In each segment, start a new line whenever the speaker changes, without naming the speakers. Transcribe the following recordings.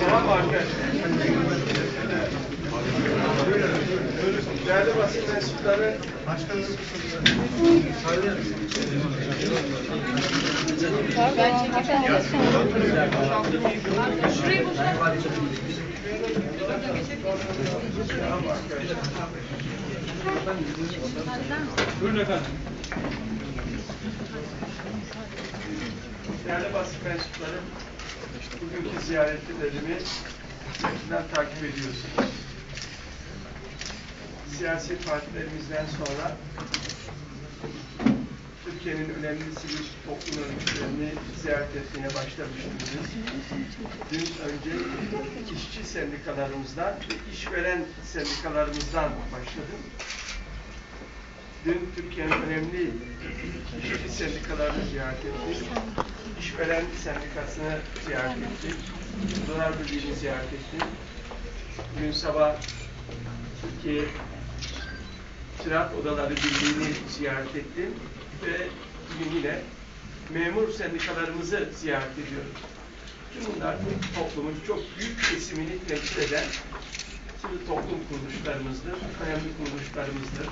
Tamam mı arkadaşlar? Değerli basın mensupları,
Buyurun efendim.
değerli basın mensupları, bugünkü ziyaretlerimi sizden takip ediyorsunuz. Siyasi partilerimizden sonra Türkiye'nin önemli sivil toplum örgütlerini ziyaret etmeye başlamıştınız. Dün önce işçi sendikalarımızdan ve işveren sendikalarımızdan başladım. Dün Türkiye'nin önemli işçi sendikalarını ziyaret ettik. İşveren sendikasını ziyaret ettik. Dolar Birliği'ni ziyaret ettik. Bugün sabah Türkiye Tirat Odaları Birliği'ni ziyaret ettim ve bugün yine memur sendikalarımızı ziyaret ediyoruz. Tüm bunlar toplumun çok büyük kesimini temsil eden sivil toplum kuruluşlarımızdır, önemli kuruluşlarımızdır.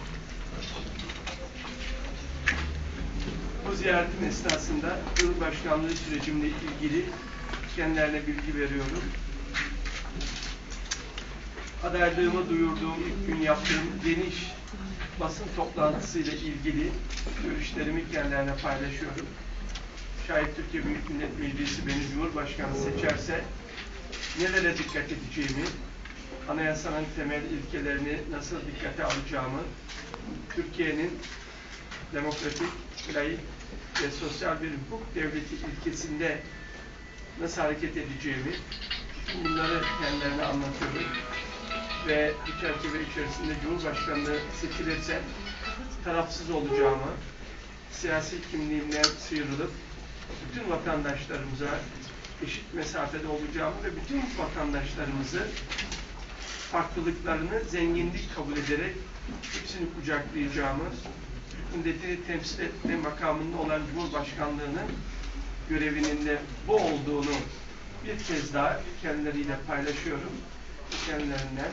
Bu ziyaretin esnasında Cumhurbaşkanlığı sürecimle ilgili kendilerine bilgi veriyorum. Adaylığımı duyurduğum ilk gün yaptığım geniş basın toplantısıyla ilgili görüşlerimi kendilerine paylaşıyorum. Şayet Türkiye Büyük Millet Meclisi beni Cumhurbaşkanı seçerse nelere dikkat edeceğimi, anayasanın temel ilkelerini nasıl dikkate alacağımı, Türkiye'nin demokratik, layık ve sosyal bir hukuk devleti ilkesinde nasıl hareket edeceğimi, bunları kendilerine anlatıyorum. Ve bu çerçeve içerisinde Cumhurbaşkanlığı seçilirse tarafsız olacağımı, siyasi kimliğimden sıyrılıp bütün vatandaşlarımıza eşit mesafede olacağımı ve bütün vatandaşlarımızı farklılıklarını zenginlik kabul ederek hepsini kucaklayacağımı, milletini temsil etme makamında olan Cumhurbaşkanlığının görevinin de bu olduğunu bir kez daha kendileriyle paylaşıyorum. Kendilerinden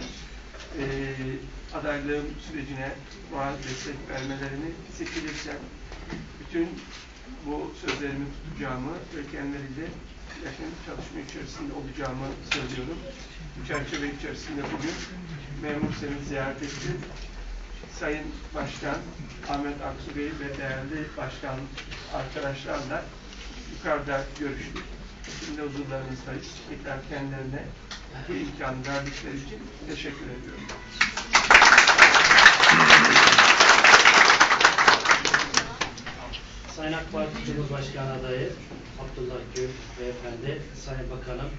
eee adaylığım sürecine vaat destek vermelerini seçilirsem bütün bu sözlerimi tutacağımı ve kendileriyle yakın çalışma içerisinde olacağımı söylüyorum. Bu çerçeve içerisinde bugün memur seni ziyaret etti. Sayın Başkan Ahmet Aksu Bey ve değerli başkan arkadaşlarla yukarıda görüştük. Şimdi huzurlarınızdayız. Tekrar kendilerine bu imkanı verdikleri için teşekkür ediyorum.
Sayın AK Parti Cumhurbaşkanı adayı Abdullah Gül Beyefendi, Sayın Bakanım,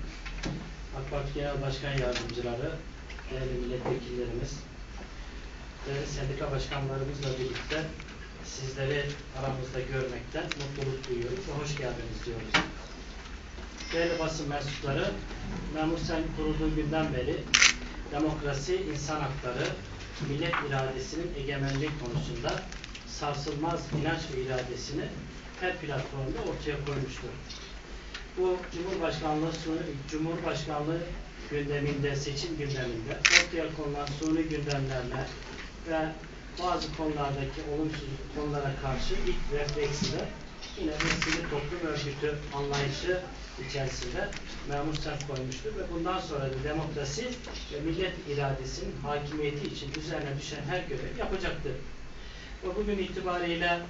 AK Parti Genel Başkan Yardımcıları, değerli milletvekillerimiz ve sendika başkanlarımızla birlikte sizleri aramızda görmekten mutluluk duyuyoruz ve hoş geldiniz diyoruz. Değerli basın mensupları, Memur Sen kurulduğu günden beri demokrasi, insan hakları, millet iradesinin egemenliği konusunda sarsılmaz inanç ve iradesini her platformda ortaya koymuştur. Bu Cumhurbaşkanlığı Cumhurbaşkanlığı gündeminde, seçim gündeminde ortaya konulan suni gündemlerle ve bazı konulardaki olumsuz konulara karşı ilk refleksiyle yine bir toplum örgütü anlayışı içerisinde memur sert koymuştur ve bundan sonra da demokrasi ve millet iradesinin hakimiyeti için üzerine düşen her görev yapacaktır. Ve bugün itibariyle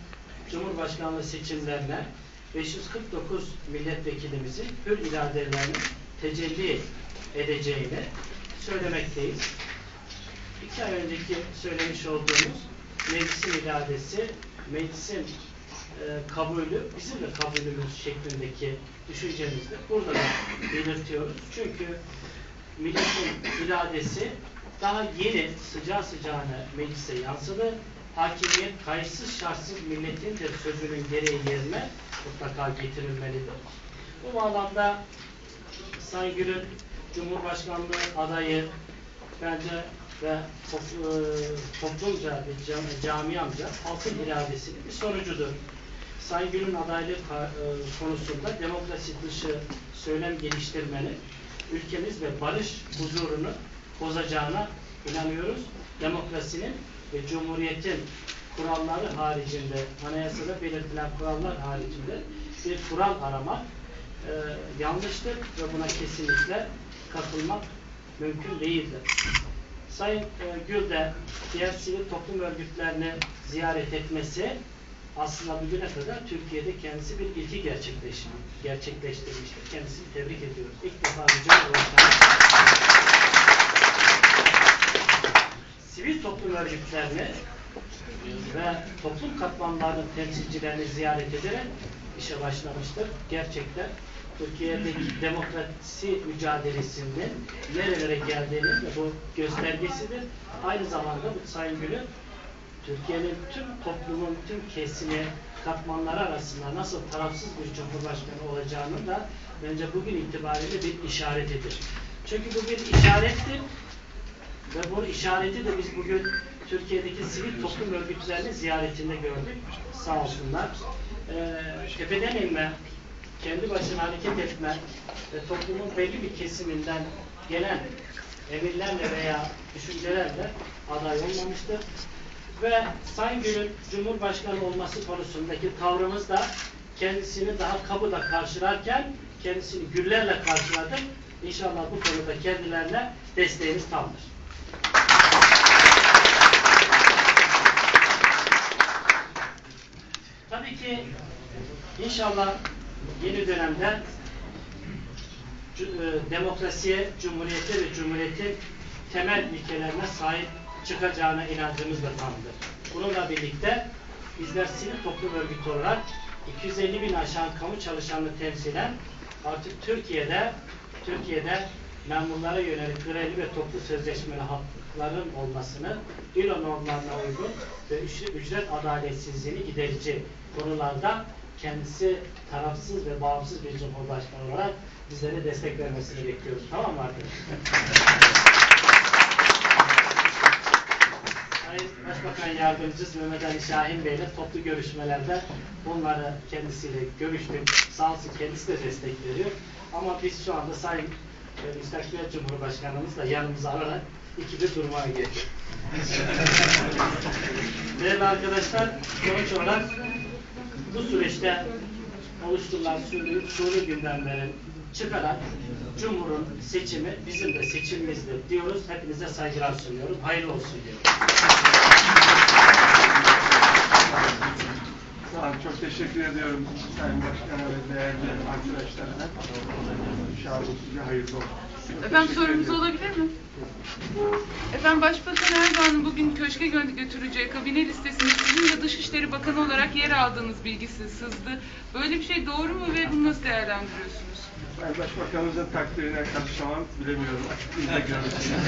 Cumhurbaşkanlığı seçimlerine 549 milletvekilimizin hür iradelerinin tecelli edeceğini söylemekteyiz. İki ay önceki söylemiş olduğumuz meclisin iradesi, meclisin e, kabulü, bizim de kabulümüz şeklindeki düşüncemizi de burada da belirtiyoruz. Çünkü milletin iradesi daha yeni sıcağı sıcağına meclise yansıdı. Hakimiyet kayıtsız şartsız milletin de sözünün gereği yerine mutlaka getirilmelidir. Bu bağlamda Sayın Gül'ün Cumhurbaşkanlığı adayı bence ve e, toplumca cam- camiamca halkın iradesinin bir sonucudur. Sayın Gül'ün adaylığı e, konusunda demokrasi dışı söylem geliştirmenin ülkemiz ve barış huzurunu bozacağına inanıyoruz. Demokrasinin ve cumhuriyetin kuralları haricinde, anayasada belirtilen kurallar haricinde bir kural aramak e, yanlıştır ve buna kesinlikle katılmak mümkün değildir. Sayın e, Gül de diğer sivil toplum örgütlerini ziyaret etmesi aslında bugüne kadar Türkiye'de kendisi bir ilki gerçekleş, gerçekleştirmiştir. Kendisini tebrik ediyoruz. İlk defa bir Cumhurbaşkanı sivil toplum örgütlerini ve toplum katmanlarının temsilcilerini ziyaret ederek işe başlamıştır. Gerçekten Türkiye'deki demokrasi mücadelesinin nerelere geldiğinin de bu göstergesidir. Aynı zamanda bu Sayın Gül'ün Türkiye'nin tüm toplumun tüm kesimi katmanları arasında nasıl tarafsız bir cumhurbaşkanı olacağının da bence bugün itibariyle bir işaretidir. Çünkü bu bir işarettir ve bu işareti de biz bugün Türkiye'deki sivil toplum örgütlerinin ziyaretinde gördük. Sağ olsunlar. Ee, tepeden inme, kendi başına hareket etme ve toplumun belli bir kesiminden gelen emirlerle veya düşüncelerle aday olmamıştır. Ve Sayın Cumhurbaşkanı olması konusundaki tavrımız da kendisini daha kabuda karşılarken kendisini güllerle karşıladık. İnşallah bu konuda kendilerine desteğimiz tamdır. Tabii ki inşallah yeni dönemde e, demokrasiye, cumhuriyete ve cumhuriyetin temel ilkelerine sahip çıkacağına inancımız da tamdır. Bununla birlikte bizler sivil toplum örgütü olarak 250 bin aşan kamu çalışanını temsilen artık Türkiye'de Türkiye'de memurlara yönelik görevli ve toplu sözleşmeli hakların olmasını ILO normlarına uygun ve ücret adaletsizliğini giderici konularda kendisi tarafsız ve bağımsız bir cumhurbaşkanı olarak bizlere destek vermesini bekliyoruz. Tamam mı arkadaşlar? Sayın Başbakan Yardımcısı Mehmet Ali Şahin Bey ile toplu görüşmelerde bunları kendisiyle görüştük. Sağ olsun kendisi de destek veriyor. Ama biz şu anda Sayın e, Müstakbel Cumhurbaşkanımızla yanımıza alarak ikili durmaya geçtik. Değerli arkadaşlar, sonuç olarak bu süreçte oluşturulan suni, suni gündemlerin çıkarak Cumhur'un seçimi bizim de seçimimizdir diyoruz. Hepinize saygılar sunuyorum. Hayırlı olsun diyorum.
Sağ olun, çok teşekkür ediyorum Sayın Başkan'a ve değerli arkadaşlarına. İnşallah size hayırlı olsun.
Efendim sorumuz olabilir mi? Efendim Başbakan Erdoğan'ın bugün köşke gö- götüreceği kabine listesinde sizin de Dışişleri Bakanı olarak yer aldığınız bilgisi sızdı. Böyle bir şey doğru mu ve bunu nasıl değerlendiriyorsunuz?
Ben Başbakanımızın takdirine karışamam, bilemiyorum. Açık izle görürsünüz.